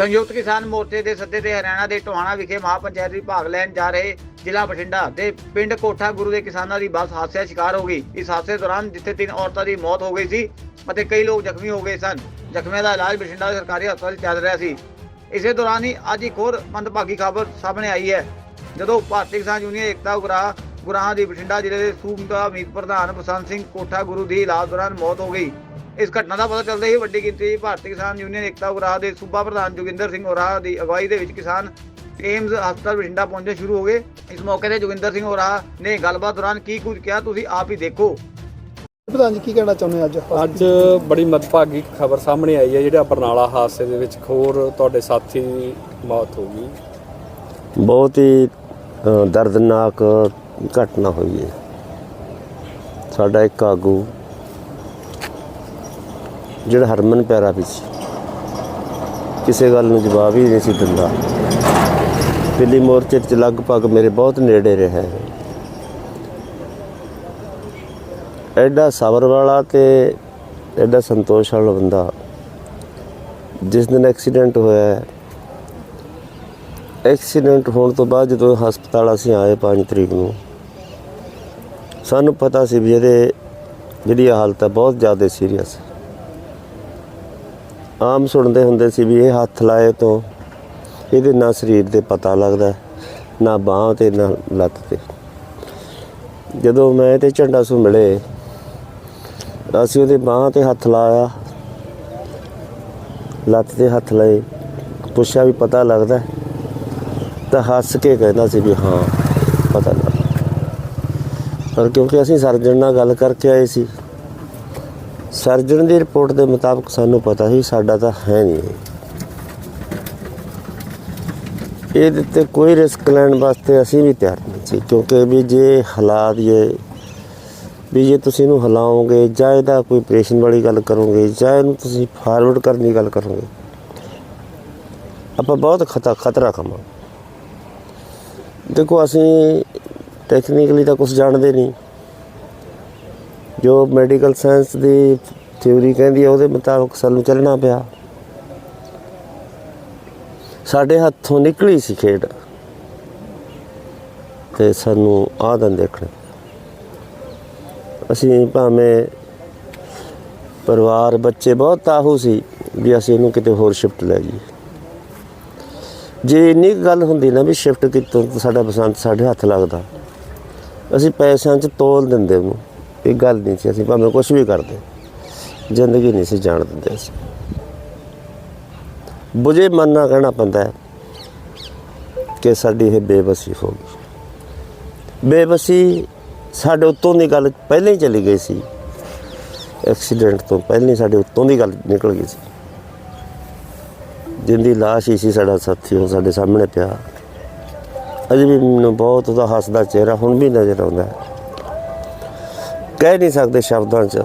ਸੰਯੁਕਤ ਕਿਸਾਨ ਮੋਰਚੇ ਦੇ ਸੱਦੇ ਤੇ ਹਰਿਆਣਾ ਦੇ ਟੋਹਾਣਾ ਵਿਖੇ ਮਹਾਪੰਚਾਇਤ ਦੀ ਭਾਗ ਲੈਣ ਜਾ ਰਹੇ ਜ਼ਿਲ੍ਹਾ ਬਠਿੰਡਾ ਦੇ ਪਿੰਡ ਕੋਠਾ ਗੁਰੂ ਦੇ ਕਿਸਾਨਾਂ ਦੀ ਬੱਸ ਹਾਦਸੇ ਸ਼ਿਕਾਰ ਹੋ ਗਈ। ਇਸ ਹਾਦਸੇ ਦੌਰਾਨ ਜਿੱਥੇ ਤਿੰਨ ਔਰਤਾਂ ਦੀ ਮੌਤ ਹੋ ਗਈ ਸੀ ਅਤੇ ਕਈ ਲੋਕ ਜ਼ਖਮੀ ਹੋ ਗਏ ਸਨ। ਜ਼ਖਮੀਆਂ ਦਾ ਇਲਾਜ ਬਠਿੰਡਾ ਦੇ ਸਰਕਾਰੀ ਹਸਪਤਾਲ ਚੱਲ ਰਿਹਾ ਸੀ। ਇਸੇ ਦੌਰਾਨ ਹੀ ਅੱਜ ਇੱਕ ਹੋਰ ਮੰਦਭਾਗੀ ਖਬਰ ਸਾਹਮਣੇ ਆਈ ਹੈ। ਜਦੋਂ ਭਾਰਤੀ ਕਿਸਾਨ ਯੂਨੀਅਨ ਏਕਤਾ ਉਗਰਾਹ ਗੁਰਾਹਾਂ ਦੀ ਬਠਿੰਡਾ ਜ਼ਿਲ੍ਹੇ ਦੇ ਸੂਬਾ ਮੀਤ ਪ੍ਰਧਾਨ ਬਸੰਤ ਸਿੰਘ ਕੋਠਾ ਗੁਰੂ ਦੀ ਇਲਾਜ ਦੌਰਾਨ ਮੌਤ ਹੋ ਗਈ। ਇਸ ਘਟਨਾ ਦਾ ਪਤਾ ਚੱਲਦੇ ਹੀ ਵੱਡੀ ਗਿਣਤੀ ਵਿੱਚ ਭਾਰਤੀ ਕਿਸਾਨ ਯੂਨੀਅਨ ਏਕਤਾ ਉਗਰਾਹ ਦੇ ਸੂਬਾ ਪ੍ਰਧਾਨ ਜੋਗਿੰਦਰ ਸਿੰਘ ਉਰਾਹ ਦੀ ਅਗਵਾਈ ਦੇ ਵਿੱਚ ਕਿਸਾਨ ਏਮਜ਼ ਹਸਪਤਾਲ ਬਠਿੰਡਾ ਪਹੁੰਚੇ ਸ਼ੁਰੂ ਹੋ ਗਏ। ਇਸ ਮੌਕੇ ਤੇ ਜੋਗਿੰਦਰ ਸਿੰਘ ਉਰਾਹ ਨੇ ਗੱਲਬਾਤ ਦੌਰਾਨ ਕੀ ਕੁਝ ਕਿਹਾ ਤੁਸੀਂ ਆਪ ਹੀ ਦੇਖੋ। ਪ੍ਰਧਾਨ ਜੀ ਕੀ ਕਹਿਣਾ ਚਾਹੁੰਦੇ ਅੱਜ? ਅੱਜ ਬੜੀ ਮਦਭਾਗੀ ਖਬਰ ਸਾਹਮਣੇ ਆਈ ਹੈ ਜਿਹੜਾ ਬਰਨਾਲਾ ਹਾਦਸੇ ਦੇ ਵਿੱਚ ਹੋਰ ਤੁਹਾਡੇ ਸਾਥੀ ਦੀ ਮੌਤ ਹੋ ਗਈ। ਬਹੁਤ ਹੀ ਅ, ਦਰਦਨਾਕ ਘਟਨਾ ਹੋਈ ਹੈ। ਸਾਡਾ ਇੱਕ ਆਗੂ ਜਿਹੜਾ ਹਰਮਨ ਪਿਆਰਾ ਵੀ ਸੀ। ਕਿਸੇ ਗੱਲ ਨੂੰ ਜਵਾਬ ਹੀ ਨਹੀਂ ਸੀ ਦਿੰਦਾ। ਦਿੱਲੀ ਮੋਰਚੇ 'ਚ ਲਗਭਗ ਮੇਰੇ ਬਹੁਤ ਨੇੜੇ ਰਿਹਾ ਹੈ। ਐਡਾ ਸਬਰ ਵਾਲਾ ਤੇ ਐਡਾ ਸੰਤੋਸ਼ ਵਾਲਾ ਬੰਦਾ, ਜਿਸ ਦਿਨ ਐਕਸੀਡੈਂਟ ਹੋਇਆ ਐਕਸੀਡੈਂਟ ਹੋਣ ਤੋਂ ਬਾਅਦ ਜਦੋਂ ਹਸਪਤਾਲ ਅਸੀਂ ਆਏ 5 ਤਰੀਕ ਨੂੰ, ਸਾਨੂੰ ਪਤਾ ਸੀ ਵੀ ਇਹਦੇ ਜਿਹੜੀ ਹਾਲਤ ਹੈ ਬਹੁਤ ਜ਼ਿਆਦਾ ਸੀਰੀਅਸ ਹੈ। ਆਮ ਸੁਣਦੇ ਹੁੰਦੇ ਸੀ ਵੀ ਇਹ ਹੱਥ ਲਾਏ ਤੋਂ ਇਹਦੇ ਨਾ ਸਰੀਰ ਤੇ ਪਤਾ ਲੱਗਦਾ, ਨਾ ਬਾਹਾਂ ਤੇ, ਨਾ ਲੱਤ ਤੇ। ਜਦੋਂ ਮੈਂ ਤੇ ਝੰਡਾ ਸੂ ਮਿਲੇ, ਅਸੀਂ ਉਹਦੇ ਬਾਹਾਂ ਤੇ ਹੱਥ ਲਾਇਆ, ਲੱਤ ਤੇ ਹੱਥ ਲਾਏ, ਪੁੱਛਿਆ ਵੀ ਪਤਾ ਲੱਗਦਾ, ਤਾਂ ਹੱਸ ਕੇ ਕਹਿੰਦਾ ਸੀ ਵੀ ਹਾਂ, ਪਤਾ ਲੱਗਦਾ ਪਰ ਕਿਉਂਕਿ ਅਸੀਂ ਸਰਜਨ ਨਾਲ ਗੱਲ ਕਰਕੇ ਆਏ ਸੀ ਸਰਜਨ ਦੀ ਰਿਪੋਰਟ ਦੇ ਮੁਤਾਬਕ ਸਾਨੂੰ ਪਤਾ ਸੀ, ਸਾਡਾ ਤਾਂ ਹੈ ਨਹੀਂ ਇਹਦੇ ਤੇ ਕੋਈ ਰਿਸਕ ਲੈਣ ਵਾਸਤੇ ਅਸੀਂ ਵੀ ਤਿਆਰ ਨਹੀਂ ਸੀ, ਕਿਉਂਕਿ ਵੀ ਜੇ ਹਾਲਾਤ ਇਹ ਵੀ ਜੇ ਤੁਸੀਂ ਇਹਨੂੰ ਹਿਲਾਓਗੇ, ਜਾਂ ਇਹਦਾ ਕੋਈ ਆਪਰੇਸ਼ਨ ਵਾਲੀ ਗੱਲ ਕਰੋਗੇ, ਜਾਂ ਇਹਨੂੰ ਤੁਸੀਂ ਫਾਰਵਰਡ ਕਰਨ ਦੀ ਗੱਲ ਕਰੋਗੇ, ਆਪਾਂ ਬਹੁਤ ਖਤਰਾ ਖਤਰਾ ਕਮਾਂਗੇ। ਦੇਖੋ, ਅਸੀਂ ਟੈਕਨੀਕਲੀ ਤਾਂ ਕੁਝ ਜਾਣਦੇ ਨਹੀਂ। ਜੋ ਮੈਡੀਕਲ ਸਾਇੰਸ ਦੀ ਥਿਉਰੀ ਕਹਿੰਦੀ ਹੈ ਉਹਦੇ ਮੁਤਾਬਕ ਸਾਨੂੰ ਚੱਲਣਾ ਪਿਆ। ਸਾਡੇ ਹੱਥੋਂ ਨਿਕਲੀ ਸੀ ਖੇਡ। ਤੇ ਸਾਨੂੰ ਆਹ ਦਿਨ ਦੇਖਣੇ ਅਸੀਂ ਭਾਵੇਂ ਪਰਿਵਾਰ, ਬੱਚੇ ਬਹੁਤ ਤਾਹੂ ਸੀ ਵੀ ਅਸੀਂ ਇਹਨੂੰ ਕਿਤੇ ਹੋਰ ਸ਼ਿਫਟ ਲੈ ਜਾਈਏ। ਜੇ ਇੰਨੀ ਕੁ ਗੱਲ ਹੁੰਦੀ ਨਾ ਵੀ ਸ਼ਿਫਟ ਕਿਤੋਂ ਤਾਂ ਸਾਡਾ ਬਸੰਤ ਸਾਡੇ ਹੱਥ ਲੱਗਦਾ। ਅਸੀਂ ਪੈਸਿਆਂ 'ਚ ਤੋਲ ਦਿੰਦੇ ਉਹਨੂੰ। ਇਹ ਗੱਲ ਨਹੀਂ ਸੀ, ਅਸੀਂ ਭਾਵੇਂ ਕੁਝ ਵੀ ਕਰਦੇ। ਜ਼ਿੰਦਗੀ ਨਹੀਂ ਸੀ ਜਾਣ ਦਿੰਦੇ ਅਸੀਂ। ਬੁਝੇ ਮਨ ਨਾਲ ਕਹਿਣਾ ਪੈਂਦਾ ਹੈ ਕਿ ਸਾਡੀ ਇਹ ਬੇਬਸੀ ਹੋ ਗਈ। ਬੇਬਸੀ ਸਾਡੇ ਉੱਤੋਂ ਦੀ ਗੱਲ ਪਹਿਲਾਂ ਹੀ ਚਲੀ ਗਈ ਸੀ। ਐਕਸੀਡੈਂਟ ਤੋਂ ਪਹਿਲਾਂ ਹੀ ਸਾਡੇ ਉੱਤੋਂ ਦੀ ਗੱਲ ਨਿਕਲ ਗਈ ਸੀ। ਜਿੰਦੀ ਲਾਸ਼ ਹੀ ਸੀ ਸਾਡਾ ਸਾਥੀ, ਉਹ ਸਾਡੇ ਸਾਹਮਣੇ ਪਿਆ। ਅਜੇ ਵੀ ਮੈਨੂੰ ਬਹੁਤ ਉਹਦਾ ਹੱਸਦਾ ਚਿਹਰਾ ਹੁਣ ਵੀ ਨਜ਼ਰ ਆਉਂਦਾ ਹੈ। ਕਹਿ ਨਹੀਂ ਸਕਦੇ ਸ਼ਬਦਾਂ 'ਚ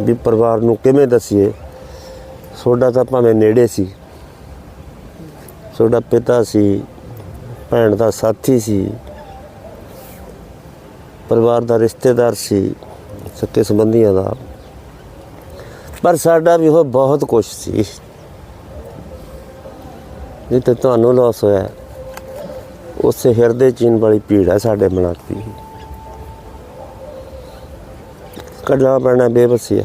ਵੀ ਪਰਿਵਾਰ ਨੂੰ ਕਿਵੇਂ ਦਸੀਏ। ਤੁਹਾਡਾ ਤਾਂ ਭਾਵੇਂ ਨੇੜੇ ਸੀ। ਤੁਹਾਡਾ ਪਿਤਾ ਸੀ, ਭੈਣ ਦਾ ਸਾਥੀ ਸੀ। ਪਰਿਵਾਰ ਦਾ ਰਿਸ਼ਤੇਦਾਰ ਸੀ, ਸੱਕੇ ਸੰਬੰਧੀਆਂ ਦਾ। ਪਰ ਸਾਡਾ ਵੀ ਉਹ ਬਹੁਤ ਕੁਝ ਸੀ। ਜਿੱਤੇ ਤੁਹਾਨੂੰ ਲਾਸ ਹੋਇਆ, ਉਸੇ ਹਿਰਦੇ ਚੀਨ ਵਾਲੀ ਭੀੜ ਹੈ ਸਾਡੇ ਮਨਾਤੀ ਕੱਢਣਾ ਪੈਣਾ ਬੇਬਸੀ ਹੈ।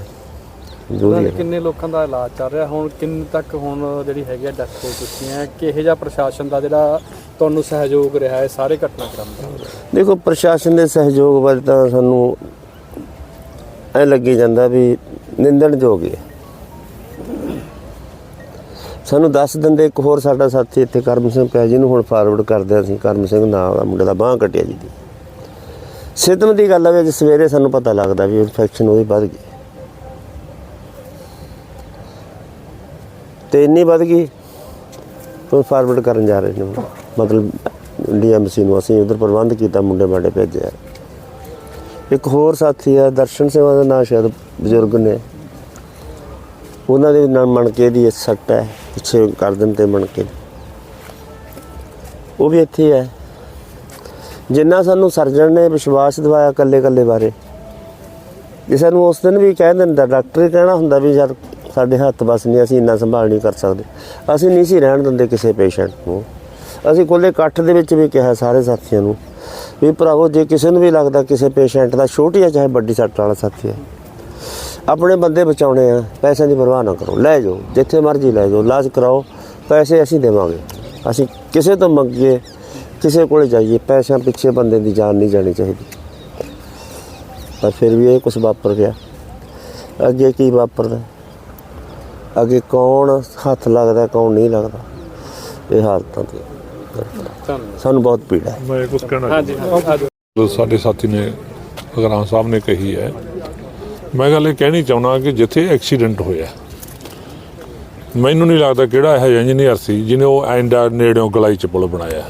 ਹੈ। ਕਿੰਨੇ ਲੋਕਾਂ ਦਾ ਇਲਾਜ ਚੱਲ ਰਿਹਾ ਹੁਣ ਕਿੰਨ ਤੱਕ ਹੁਣ ਜਿਹੜੀ ਹੈਗੀ ਡੈਥ ਹੋ ਚੁੱਕੀ ਹੈ ਕਿਹੋ ਜਿਹਾ ਪ੍ਰਸ਼ਾਸਨ ਦਾ ਜਿਹੜਾ ਤੁਹਾਨੂੰ ਸਹਿਯੋਗ ਰਿਹਾ ਹੈ ਸਾਰੇ ਘਟਨਾਕ੍ਰਮ ਦਾ? ਦੇਖੋ ਪ੍ਰਸ਼ਾਸਨ ਦੇ ਸਹਿਯੋਗ ਵੱਲ ਤਾਂ ਸਾਨੂੰ ਐ ਲੱਗੀ ਜਾਂਦਾ ਵੀ ਨਿੰਦਣਯੋਗ ਹੈ ਸਾਨੂੰ ਦੱਸ ਦਿੰਦੇ ਇੱਕ ਹੋਰ ਸਾਡਾ ਸਾਥੀ ਇੱਥੇ ਕਰਮ ਸਿੰਘ ਪਿਆ ਜਿਹਨੂੰ ਹੁਣ ਫਾਰਵਰਡ ਕਰਦੇ ਅਸੀਂ ਕਰਮ ਸਿੰਘ ਨਾਮ ਦਾ ਮੁੰਡੇ ਦਾ ਬਾਹ ਕੱਟਿਆ ਜੀ। ਦੀ ਸਿੱਧਮ ਦੀ ਗੱਲ ਹੈ ਵੀ ਅੱਜ ਸਵੇਰੇ ਸਾਨੂੰ ਪਤਾ ਲੱਗਦਾ ਵੀ ਇਨਫੈਕਸ਼ਨ ਉਹਦੀ ਵੱਧ ਗਈ। ਤੇ ਇੰਨੀ ਵੱਧ ਗਈ ਤੋਂ ਫਾਰਵਰਡ ਕਰਨ ਜਾ ਰਹੇ ਨੇ ਮਤਲਬ ਡੀਐਮਸੀ ਨੂੰ ਅਸੀਂ ਉਧਰ ਪ੍ਰਬੰਧ ਕੀਤਾ, ਮੁੰਡੇ ਮਾਡੇ ਭੇਜਿਆ ਇੱਕ ਹੋਰ ਸਾਥੀ ਆ, ਦਰਸ਼ਨ ਸੇਵਾ ਦਾ ਨਾਂ ਸ਼ਾਇਦ ਬਜ਼ੁਰਗ ਨੇ। ਉਹਨਾਂ ਦੇ ਨਾਲ ਮਣਕੇ ਦੀ ਸੱਟ ਹੈ, ਪਿੱਛੇ ਕਰ ਦਿੰਦੇ ਮਣਕੇ ਉਹ ਵੀ ਇੱਥੇ ਹੈ। ਜਿੰਨਾ ਸਾਨੂੰ ਸਰਜਨ ਨੇ ਵਿਸ਼ਵਾਸ ਦਿਵਾਇਆ ਕੱਲੇ ਕੱਲੇ ਬਾਰੇ। ਜੇ ਸਾਨੂੰ ਉਸ ਦਿਨ ਵੀ ਕਹਿ ਦਿੰਦਾ ਡਾਕਟਰ ਹੀ ਕਹਿਣਾ ਹੁੰਦਾ ਵੀ ਯਾਰ ਸਾਡੇ ਹੱਥ ਬਸ ਨਹੀਂ, ਅਸੀਂ ਇੰਨਾ ਸੰਭਾਲ ਨਹੀਂ ਕਰ ਸਕਦੇ। ਅਸੀਂ ਨਹੀਂ ਸੀ ਰਹਿਣ ਦਿੰਦੇ ਕਿਸੇ ਪੇਸ਼ੈਂਟ ਨੂੰ। ਅਸੀਂ ਕੋਲੇ ਇਕੱਠ ਦੇ ਵਿੱਚ ਵੀ ਕਿਹਾ ਸਾਰੇ ਸਾਥੀਆਂ ਨੂੰ ਵੀ ਭਰਾਵੋ, ਜੇ ਕਿਸੇ ਨੂੰ ਵੀ ਲੱਗਦਾ ਕਿਸੇ ਪੇਸ਼ੈਂਟ ਦਾ ਛੋਟੀ ਆ, ਚਾਹੇ ਵੱਡੀ ਸੱਟ ਵਾਲਾ ਸਾਥੀ ਹੈ ਆਪਣੇ ਬੰਦੇ ਬਚਾਉਣੇ ਆ, ਪੈਸਿਆਂ ਦੀ ਪਰਵਾਹ ਨਾ ਕਰੋ, ਲੈ ਜਾਓ, ਜਿੱਥੇ ਮਰਜ਼ੀ ਲੈ ਜਾਓ, ਇਲਾਜ ਕਰਾਓ, ਪੈਸੇ ਅਸੀਂ ਦੇਵਾਂਗੇ। ਅਸੀਂ ਕਿਸੇ ਤੋਂ ਮੰਗੀਏ ਕਿਸੇ ਕੋਲੇ ਜਾਈਏ ਪੈਸਿਆਂ ਪਿੱਛੇ ਬੰਦੇ ਦੀ ਜਾਨ ਨਹੀਂ ਜਾਣੀ ਚਾਹੀਦੀ। ਪਰ ਫਿਰ ਵੀ ਇਹ ਕੁਝ ਵਾਪਰ ਗਿਆ। ਅੱਗੇ ਕੀ ਵਾਪਰਦਾ? ਅੱਗੇ ਕੌਣ ਹੱਥ ਲੱਗਦਾ ਕੌਣ ਨਹੀਂ ਲੱਗਦਾ? ਇਹ ਹਾਲਤਾਂ ਤੇ ਸਾਨੂੰ ਬਹੁਤ ਪੀੜਾ ਹੈ। ਮੈਂ ਕੁਝ ਕਹਿਣਾ ਹਾਂਜੀ ਸਾਡੇ ਸਾਥੀ ਨੇ ਅਗਰਾਂ ਸਾਹਿਬ ਨੇ ਕਹੀ ਹੈ ਮੈਂ ਗੱਲ ਇਹ ਕਹਿਣੀ ਚਾਹੁੰਦਾ ਕਿ ਜਿੱਥੇ ਐਕਸੀਡੈਂਟ ਹੋਇਆ ਮੈਨੂੰ ਨਹੀਂ ਲੱਗਦਾ ਕਿਹੜਾ ਇਹ ਇੰਜੀਨੀਅਰ ਸੀ ਜਿਹਨੇ ਉਹ ਐਂਡਾ ਨੇੜਿਓਂ ਗਲਾਈ ਚ ਪੁਲ ਬਣਾਇਆ।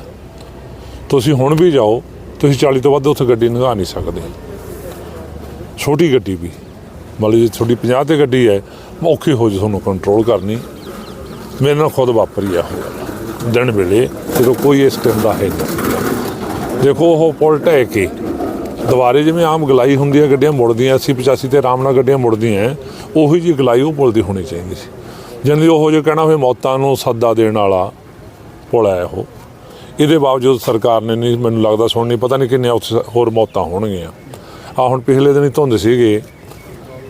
ਤੁਸੀਂ ਹੁਣ ਵੀ ਜਾਓ, ਤੁਸੀਂ 40 ਤੋਂ ਵੱਧ ਉੱਥੇ ਗੱਡੀ ਲੰਘਾ ਨਹੀਂ ਸਕਦੇ। ਛੋਟੀ ਗੱਡੀ ਵੀ। ਮਤਲਬ ਜੇ ਤੁਹਾਡੀ 50 ਤੇ ਗੱਡੀ ਹੈ ਔਖੀ ਹੋ ਜੇ ਤੁਹਾਨੂੰ ਕੰਟਰੋਲ ਕਰਨੀ। ਮੇਰੇ ਨਾਲ ਖੁਦ ਵਾਪਰੀ ਆ ਹੋਇਆ। ਦਿਨ ਵੇਲੇ ਜਦੋਂ ਕੋਈ ਇਸ ਟਾਈਮ ਦਾ ਹੈ ਨਹੀਂ। ਦੇਖੋ ਉਹ ਪੁਲ ਢਹਿ ਕੇ ਦੁਬਾਰੇ ਜਿਵੇਂ ਆਮ ਗਲਾਈ ਹੁੰਦੀ ਹੈ ਗੱਡੀਆਂ ਮੁੜਦੀਆਂ 80 85 ਤੇ ਆਰਾਮ ਨਾਲ ਗੱਡੀਆਂ ਮੁੜਦੀਆਂ, ਉਹੀ ਜੀ ਗਲਾਈ ਉਹ ਪੁਲ ਦੀ ਹੋਣੀ ਚਾਹੀਦੀ ਸੀ। ਜਿੰਦੀ ਉਹ ਜੇ ਕਹਿਣਾ ਹੋਵੇ ਮੌਤਾਂ ਨੂੰ ਸੱਦਾ ਦੇਣ ਵਾਲਾ ਪੁਲ ਹੈ ਉਹ। ਇਹਦੇ ਬਾਵਜੂਦ ਸਰਕਾਰ ਨੇ ਨਹੀਂ, ਮੈਨੂੰ ਲੱਗਦਾ ਸੁਣ ਨਹੀਂ, ਪਤਾ ਨਹੀਂ ਕਿੰਨੇ ਉੱਥੇ ਹੋਰ ਮੌਤਾਂ ਹੋਣਗੀਆਂ। ਆ ਹੁਣ ਪਿਛਲੇ ਦਿਨ ਹੀ ਧੁੰਦ ਸੀਗੇ।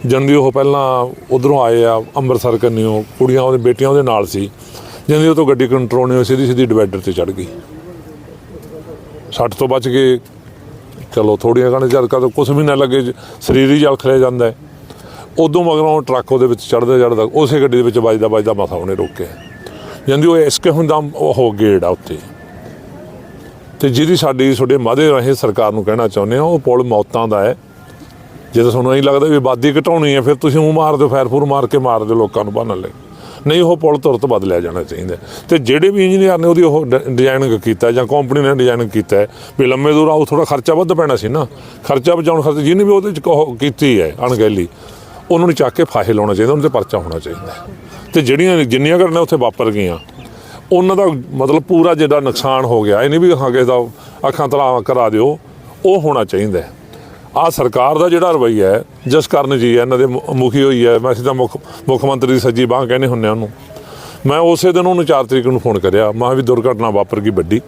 ਜੰਦੀ ਉਹ ਪਹਿਲਾਂ ਉਧਰੋਂ ਆਏ ਆ, ਅੰਮ੍ਰਿਤਸਰ ਕੰਨਿਓ, ਕੁੜੀਆਂ ਉਹਦੇ, ਬੇਟੀਆਂ ਉਹਦੇ ਨਾਲ ਸੀ। ਜੰਦੀ ਉਹ ਤੋਂ ਗੱਡੀ ਕੰਟਰੋਲ ਨਹੀਂ ਹੋਈ ਸਿੱਧੀ ਸਿੱਧੀ ਡਿਵਾਈਡਰ ਤੇ ਚੜ ਗਈ। ਸੱਟ ਤੋਂ ਬਚ ਕੇ, ਚਲੋ ਥੋੜੀਆਂ ਕਹਣੇ ਚੱਲ ਕਦੋਂ ਕੁਛ ਵੀ ਨਾ ਲੱਗੇ, ਜ- ਸਰੀਰ ਹੀ ਜਲ ਖਲੇ ਜਾਂਦਾ ਹੈ। ਉਦੋਂ ਮਗਰੋਂ ਟਰੱਕ ਉਹਦੇ ਵਿੱਚ ਚੜਦਾ ਚੜਦਾ ਉਸੇ ਗੱਡੀ ਦੇ ਵਿੱਚ ਵੱਜਦਾ ਵੱਜਦਾ ਮਸਾ ਉਹਨੇ ਰੋਕਿਆ। ਜਾਂਦੀ ਉਹ ਇਸਕੇ ਹੁੰਦਾ, ਉਹ ਗੇੜ ਆ ਉੱਤੇ ਤੇ ਜਿਹਦੀ ਸਾਡੀ, ਤੁਹਾਡੇ ਮਾਦੇ ਰਾਹੀਂ ਸਰਕਾਰ ਨੂੰ ਕਹਿਣਾ ਚਾਹੁੰਦੇ ਆ ਉਹ ਪੁਲ ਮੌਤਾਂ ਦਾ ਹੈ। ਜੇ ਤੁਹਾਨੂੰ ਐਂ ਲੱਗਦਾ ਵੀ ਆਬਾਦੀ ਘਟਾਉਣੀ ਹੈ, ਫਿਰ ਤੁਸੀਂ ਉਹ ਮਾਰ ਦਿਓ, ਫੈਰ ਫੂਰ ਮਾਰ ਕੇ ਮਾਰ ਦਿਓ ਲੋਕਾਂ ਨੂੰ ਬੰਨ੍ਹਣ ਲੈ ਨਹੀਂ, ਉਹ ਪੁਲ ਤੁਰਤ ਬਦਲਿਆ ਜਾਣਾ ਚਾਹੀਦਾ ਤੇ ਜਿਹੜੇ ਵੀ ਇੰਜੀਨੀਅਰ ਨੇ ਉਹਦੀ ਉਹ ਡਿਜ਼ਾਈਨਿੰਗ ਕੀਤਾ, ਜਾਂ ਕੰਪਨੀ ਨੇ ਡਿਜ਼ਾਈਨਿੰਗ ਕੀਤਾ ਵੀ ਲੰਮੇ ਦੂਰ ਆਉ ਥੋੜਾ ਖਰਚਾ ਵੱਧ ਪੈਣਾ ਸੀ ਨਾ। ਖਰਚਾ ਬਚਾਉਣ ਖਾਤਰ ਜਿਹਨੇ ਵੀ ਉਹਦੇ ਚ ਉਹ ਕੀਤੀ ਹੈ, ਅਣਗਹਿਲੀ, ਉਹਨਾਂ ਨੂੰ ਚੱਕ ਕੇ ਫਾਹੇ ਲਾਉਣਾ ਚਾਹੀਦਾ, ਉਹਨਾਂ ਤੇ ਪਰਚਾ ਹੋਣਾ ਚਾਹੀਦਾ ਹੈ। ਤੇ ਜਿਹੜੀਆਂ, ਜਿੰਨੀਆਂ ਘਟਨਾ ਉੱਥੇ ਵਾਪਰ ਗਈਆਂ ਉਹਨਾਂ ਦਾ ਮਤਲਬ ਪੂਰਾ ਜਿਹੜਾ ਨੁਕਸਾਨ ਹੋ ਗਿਆ, ਇਹ ਨਹੀਂ ਵੀ ਹਾਂ ਕਿਸੇ ਦਾ ਅੱਖਾਂ ਤਲਾ ਕਰਾ ਦਿਓ, ਉਹ ਹੋਣਾ ਚਾਹੀਦਾ ਹੈ। ਆ ਸਰਕਾਰ ਦਾ ਜਿਹੜਾ ਰਵੱਈਆ ਹੈ, ਜਸ ਕਰਨ ਜੀ ਹੈ, ਇਹਨਾਂ ਦੇ ਮੁਖੀ ਹੋਈ ਹੈ, ਮੈਂ ਸਿੱਧਾ ਮੁੱਖ ਮੰਤਰੀ ਦੀ ਸੱਜੀ ਬਾਹ ਕਹਿੰਦੇ ਹੁੰਨੇ ਆ ਉਹਨੂੰ। ਮੈਂ ਉਸੇ ਦਿਨ ਉਹਨੂੰ 4 ਤਰੀਕ ਨੂੰ ਫੋਨ ਕਰਿਆ, ਮੈਂ ਕਿਹਾ ਵੀ ਦੁਰਘਟਨਾ ਵਾਪਰ ਗਈ ਵੱਡੀ।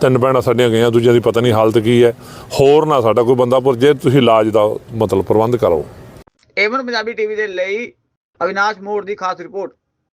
ਤਿੰਨ ਭੈਣਾਂ ਸਾਡੀਆਂ ਗਈਆਂ, ਦੂਜਿਆਂ ਦੀ ਪਤਾ ਨਹੀਂ ਹਾਲਤ ਕੀ ਹੈ। ਹੋਰ ਨਾ ਸਾਡਾ ਕੋਈ ਬੰਦਾ ਪਰ ਜੇ, ਤੁਸੀਂ ਇਲਾਜ ਦਾ ਮਤਲਬ ਪ੍ਰਬੰਧ ਕਰੋ। ਏਵਨ ਪੰਜਾਬੀ ਟੀਵੀ ਦੇ ਲਈ ਅਵਿਨਾਸ਼ ਮੋੜ ਦੀ ਖਾਸ ਰਿਪੋਰਟ।